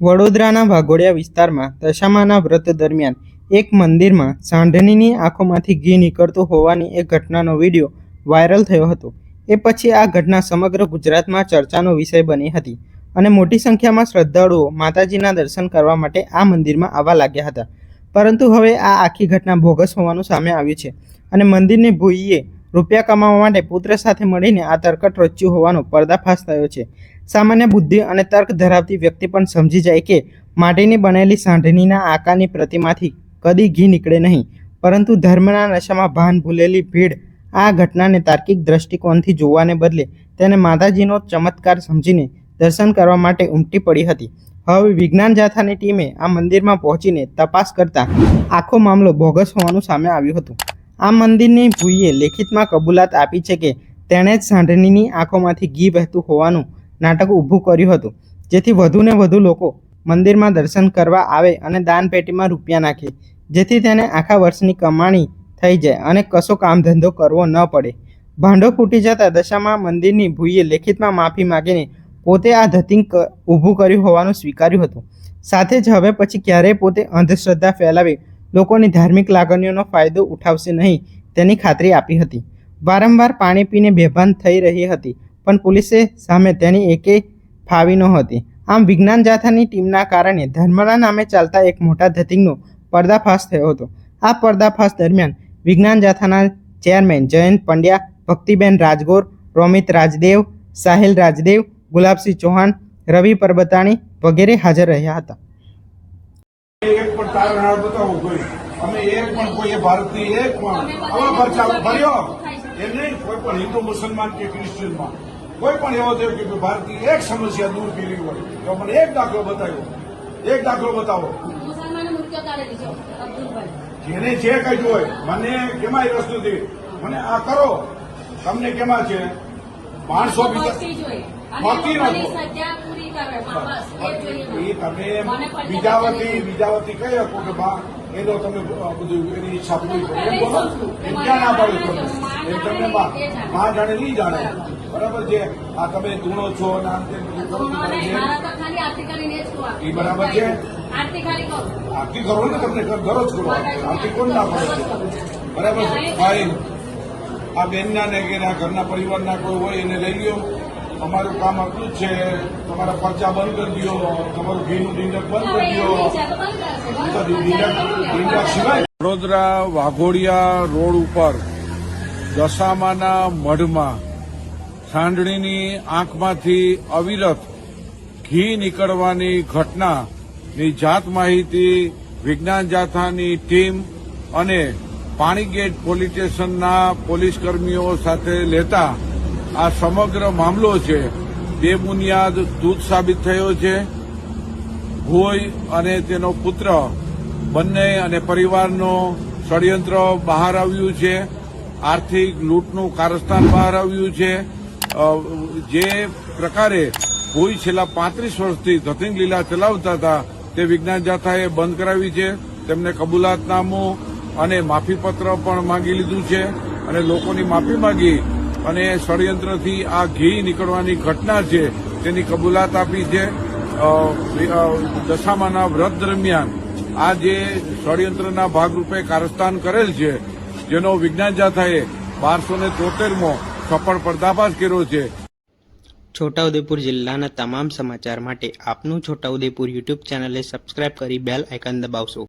વડોદરાના વાઘોડિયા વિસ્તારમાં દશામાના વ્રત દરમિયાન એક મંદિરમાં સાંઢનીની આંખોમાંથી ઘી નીકળતું હોવાની એક ઘટનાનો વીડિયો વાયરલ થયો હતો. એ પછી આ ઘટના સમગ્ર ગુજરાતમાં ચર્ચાનો વિષય બની હતી અને મોટી સંખ્યામાં શ્રદ્ધાળુઓ માતાજીના દર્શન કરવા માટે આ મંદિરમાં આવવા લાગ્યા હતા. પરંતુ હવે આ આખી ઘટના બોગસ હોવાનું સામે આવ્યું છે અને મંદિરની ભૂઈએ રૂપિયા કમાવા માટે પુત્ર સાથે મળીને આ તરકટ રચ્યું હોવાનો પર્દાફાશ થયો છે. સામાન્ય બુદ્ધિ અને તર્ક ધરાવતી વ્યક્તિ પણ સમજી જાય કે માટીની બનેલી સાંઢણીના આકારની પ્રતિમાથી કદી ઘી નીકળે નહીં. પરંતુ ધર્મના નશામાં ભાન ભૂલેલી ભીડ આ ઘટનાને તાર્કિક દ્રષ્ટિકોણથી જોવાને બદલે તેને માતાજીનો ચમત્કાર સમજીને દર્શન કરવા માટે ઉમટી પડી હતી. હવે વિજ્ઞાન જાથાની ટીમે આ મંદિરમાં પહોંચીને તપાસ કરતા આખો મામલો બોગસ હોવાનું સામે આવ્યું હતું. આ મંદિરની ભૂઈએ લેખિતમાં કબૂલાત આપી છે કે તેણે જ સાંઢણીની આંખોમાંથી ઘી વહેતું હોવાનું નાટક ઊભું કર્યું હતું. જેથી વધુને વધુ લોકો મંદિરમાં દર્શન કરવા આવે અને દાન પેટીમાં રૂપિયા નાખે, જેથી તેને આખા વર્ષની કમાણી થઈ જાય અને કશો કામ ધંધો કરવો ન પડે. ભાંડો ફૂટી જતા દશામાં મંદિરની ભૂઈએ લેખિતમાં માફી માગીને પોતે આ ધતિંગ ઊભું કર્યું હોવાનું સ્વીકાર્યું હતું. સાથે જ હવે પછી ક્યારેય પોતે અંધશ્રદ્ધા ફેલાવી લોકોની ધાર્મિક લાગણીઓનો ફાયદો ઉઠાવશે નહીં તેની ખાતરી આપી હતી. વારંવાર પાણી પીને બેભાન થઈ રહી હતી. પણ પોલીસે સામે તેની એકે ફાવી નહોતી. આમ વિજ્ઞાન જાથાની ટીમના કારણે ધર્મના નામે ચાલતા એક મોટા ધતિંગનો પર્દાફાશ થયો હતો. આ પર્દાફાશ દરમિયાન વિજ્ઞાન જાથાના ચેરમેન જયંત પંડ્યા, ભક્તિબેન રાજગોર, રોમિત રાજદેવ, સાહિલ રાજદેવ, ગુલાબસિંહ ચૌહાણ, રવિ પરબતાણી વગેરે હાજર રહ્યા હતા. અમે એક પણ કોઈ ભારતની એક પણ. ભર્યો કોઈ પણ હિન્દુ, મુસલમાન કે ક્રિશ્ચિયનમાં. કોઈ પણ એવો થયો કે ભારતીય એક સમસ્યા દૂર કરી હોય તો મને એક દાખલો બતાવ્યો. એક દાખલો બતાવો. જેને જે કહ્યું હોય મને કેમાં રસ નથી મને આ કરો. તમને કેમાં છે? માણસો કરે. બસ એ તમે બીજા વતી બીજા વતી કહી શકો કે બા એનો તમે બધું એની ઈચ્છા પૂરી કરો. એમ બોલો એમ ક્યાં ના પાડો તમે એમ તમને માં જાણે નહીં જાણે. બરાબર છે? આ તમે ધૂણો છો ને આમ તેમ બધું કરો ઈ બરાબર છે? આરતી કરો ને તમને ઘરો જ કરો. આરતી કોણ ના પડે? છે? બરાબર છે ભાઈ આ બેનના ને કે ના ઘરના પરિવારના કોઈ હોય એને લઈ લ્યો. અમારું કામ આટલું જ છે તમારા ખર્ચા બંધ કરી દો તમારું ઘીનું ડીંડક બંધ કરી દો સિવાય વડોદરા વાઘોડિયા રોડ ઉપર દશામાના મઢમાં સાંડણીની આંખમાંથી અવિરત ઘી નીકળવાની ઘટનાની જાત માહિતી વિજ્ઞાન જાથાની ટીમ અને પાણીગેટ પોલીસ સ્ટેશનના પોલીસકર્મીઓ સાથે લેતા આ સમગ્ર મામલો છે બેબુનિયાદ દૂધ સાબિત થયો છે. ભોય અને તેનો પુત્ર, બંને અને પરિવારનો ષડયંત્ર બહાર આવ્યું છે. આર્થિક લૂંટનું કારસ્તાન બહાર આવ્યું છે. જે પ્રકારે ભોઈ છેલ્લા પાંત્રીસ વર્ષથી ધતિંગ લીલા ચલાવતા હતા, તે વિજ્ઞાન જાથાએ બંધ કરાવી છે. તેમને કબૂલાતનામું અને માફીપત્ર પણ માંગી લીધું છે અને લોકોની માફી માંગી અને ષડયંત્રથી આ ઘી નીકળવાની ઘટના છે, તેની કબૂલાત આપી છે. દશામાના વ્રત દરમિયાન આ જે ષડયંત્રના ભાગરૂપે કારસ્તાન કરેલ છે, જેનો વિજ્ઞાન જાથાએ બારસો ને તોતેરમો સફળ પર્દાફાશ કર્યો છે. છોટાઉદેપુર જિલ્લાના તમામ સમાચાર માટે આપનું છોટાઉદેપુર યુટ્યુબ ચેનલને સબસ્ક્રાઇબ કરી બેલ આઇકન દબાવશો.